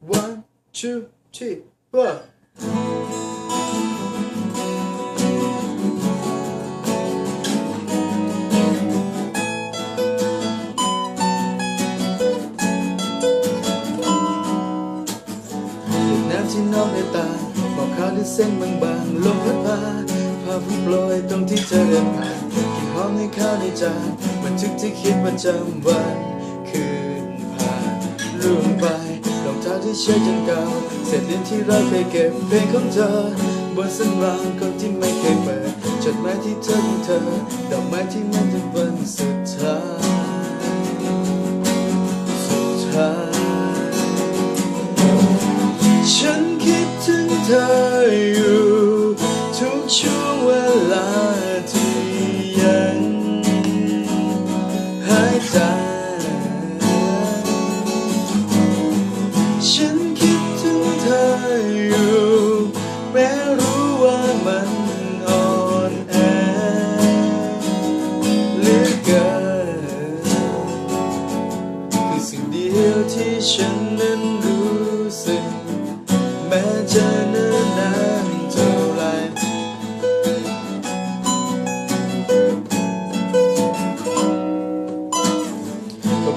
one two three four หยดน้ำที่นองในตาบอกขาวด้วยเส้นบางๆลมพัดพาภาพผมโปรยตรงที่เธอเดินผ่านกลิ่นหอมในข้าวในจานบันทึกที่คิดประจำวัน คืนผ่านล่วงไป ที่เชื่อจนเก่าเศษดินที่เราเคยเก็บเพลงของเธอบนเส้นรางก็ที่ไม่เคยเปิดจดหมายที่เธอของเธอดอกไม้ที่มันเป็นวันสุดท้ายสุดท้าย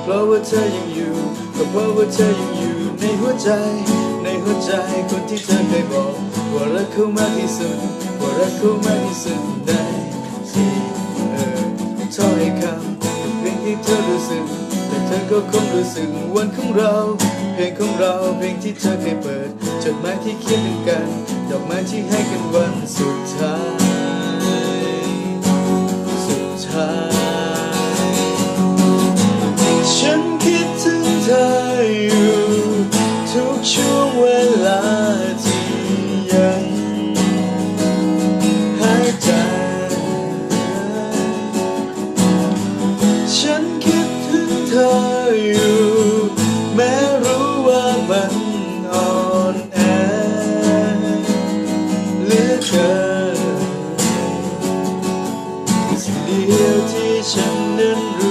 เพราะว่าเธอยังอยู่ก็เพราะว่าเธอยังอยู่ในหัวใจ ในหัวใจคนที่เธอเคยบอก ว่ารักเขามากที่สุดว่ารักเขามากที่สุดได้ที่เออถ้อยคำเพลงที่เธอรู้สึกแต่เธอก็คงรู้สึกวันของเรา เพลงของเราเพลงที่เธอเคยเปิดจดหมายที่เขียนถึงกัน ดอกไม้ที่ให้กันวันสุดท้าย ฉันคิดถึงเธออยู่ แม้รู้ว่ามันอ่อนแอเหลือเกินคือสิ่งเดียวที่ฉันนั้นรู้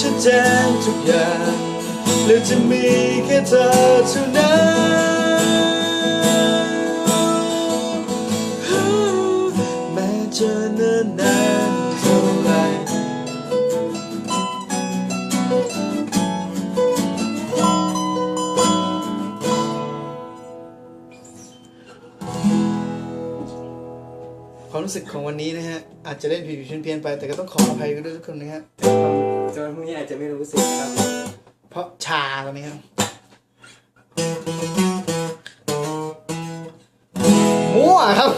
ชัดเจนทุกอย่างเหลือจะมีแค่เธอเท่านั้นแม้จะเนิ่นนานเท่าไหรความรู้สึกของวันนี้นะฮะ อาจจะเล่นผิดผิดเพี้ยนๆไป แต่ก็ต้องขออภัยกันด้วยทุกคนนะฮะ จนพวกนี้อาจจะไม่รู้สึกครับ เพราะชาตอนนี้ครับมั่วครับ